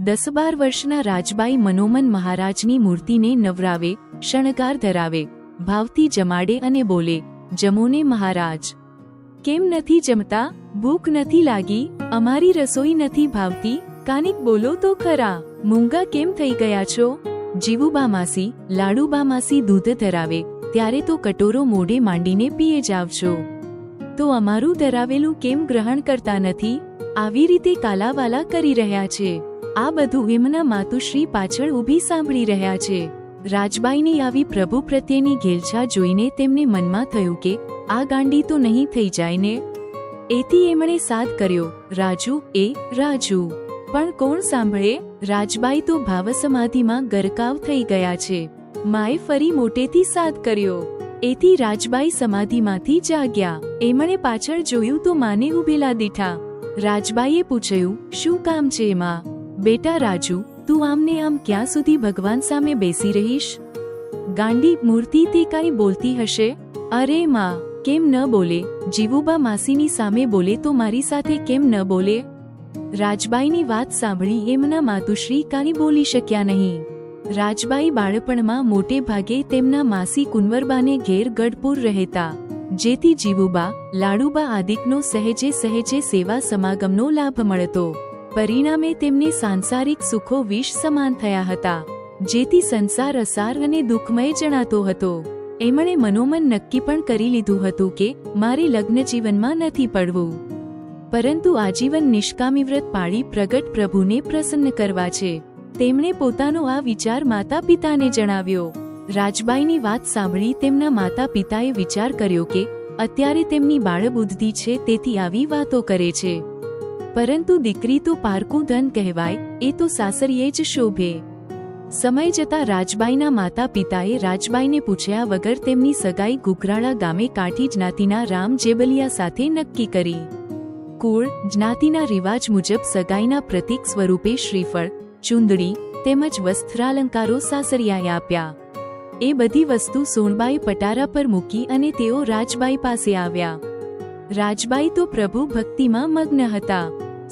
દસ બાર વર્ષના રાજબાઈ મનોમન મહારાજની મૂર્તિને નવરાવે, શણગાર ધરાવે, ભાવથી જમાડે અને બોલે, જમોને મહારાજ, કેમ નથી જમતા? ભૂખ નથી લાગી, અમારી રસોઈ નથી ભાવતી, કાનિક બોલો તો ખરા, મૂંગા કેમ થઈ ગયા છો જીવુબા માસી, લાડુબા માસી દૂધ ધરાવે, ત્યારે તો કટોરો મોઢે માંડીને પીએ જાવ છો તો અમારું ધરાવેલું કેમ ગ્રહણ કરતા નથી? આવી રીતે કાલાવાલા કરી રહ્યા છે. આ બધું એમના માતુશ્રી પાછળ ઊભી સાંભળી રહ્યા છે. રાજબાઈની આવી પ્રભુ પ્રત્યેની ઘેલછા જોઈને તેમને મનમાં થયું કે, આ ગાંડી તો નહીં થઈ જાય ને? એથી એમણે સાથ કર્યો, રાજુ, એ, રાજુ. પણ કોણ સાંભળે? રાજબાઈ તો ભાવસમાધિમાં ગરકાવ થઈ ગયા છે. માએ ફરી મોટેથી સાથ કર્યો. એથી રાજબાઈ સમાધિમાંથી જાગ્યા. એમણે પાછળ જોયું તો માને ઉભેલા દીઠા. રાજબાઈએ પૂછ્યું, શું કામ છે એમાં? બેટા રાજુ, તું આમને આમ ક્યાં સુધી ભગવાન સામે બેસી રહીશ? ગાંડી, મૂર્તિ તે કાંઈ બોલતી હશે? અરે માં, કેમ ન બોલે? જીવુબા માસીની સામે બોલે તો મારી સાથે કેમ ન બોલે? રાજબાઈની વાત સાંભળી એમના માતુશ્રી કાંઈ બોલી શક્યા નહીં. રાજબાઈ બાળપણમાં મોટે ભાગે તેમના માસી કુંવરબાને ઘેર ગઢપુર રહેતા. જેથી જીવુબા, લાડુબા આદિકનો સહેજે સહેજે સેવા સમાગમનો લાભ મળતો. પરિણામે તેમને સાંસારિક સુખો વિષ સમાન થયા હતા. જેથી સંસાર અસાર અને દુઃખમય જણાતો હતો. એમણે મનોમન નક્કી પણ કરી લીધું હતું કે, મારે લગ્ન જીવનમાં નથી પડવું. પરંતુ આજીવન નિષ્કામી વ્રત પાળી પ્રગટ પ્રભુને પ્રસન્ન કરવા છે. તેમણે પોતાનો આ વિચાર માતા પિતાને જણાવ્યો. રાજબાઈની વાત સાંભળી તેમના માતા પિતાએ વિચાર કર્યો કે, અત્યારે તેમની બાળબુદ્ધિ છે તેથી આવી વાતો કરે છે. પરંતુ દીકરી તો પારકું ધન કહેવાય, એ તો સાસરીએ જ શોભે. સમય જતા રાજબાઈના માતા પિતાએ રાજબાઈને પૂછ્યા વગર તેમની સગાઈ ગુગરાળા ગામે કાઠી જ્ઞાતિના રામ જેબલિયા સાથે નક્કી કરી. કુળ જ્ઞાતિના રિવાજ મુજબ સગાઈના પ્રતીક સ્વરૂપે શ્રીફળ ચુંદડી તેમજ વસ્ત્રાલંકારો સાસરિયાએ આપ્યા. એ બધી વસ્તુ સોનબાઈ પટારા પર મૂકી અને તેઓ રાજબાઈ પાસે આવ્યા. રાજબાઈ તો પ્રભુ ભક્તિમાં મગ્ન હતા.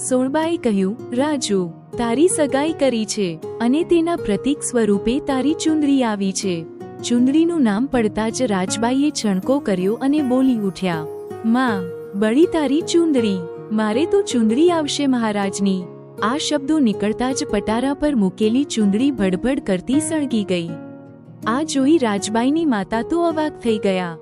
સોણબાઈ કહ્યું, રાજુ, તારી સગાઈ કરી છે અને તેના પ્રતીક સ્વરૂપે તારી ચુંદડી આવી છે. ચુંદડીનું નામ પડતા જ રાજબાઈએ છણકો કર્યો અને બોલી ઉઠ્યા, માં, બળી તારી ચુંદડી. મારે તો ચુંદડી આવશે મહારાજની. આ શબ્દો નીકળતા જ પટારા પર મૂકેલી ચુંદડી ભડભડ કરતી સળગી ગઈ. આ જોઈ રાજબાઈની માતા તો અવાક થઈ ગયા.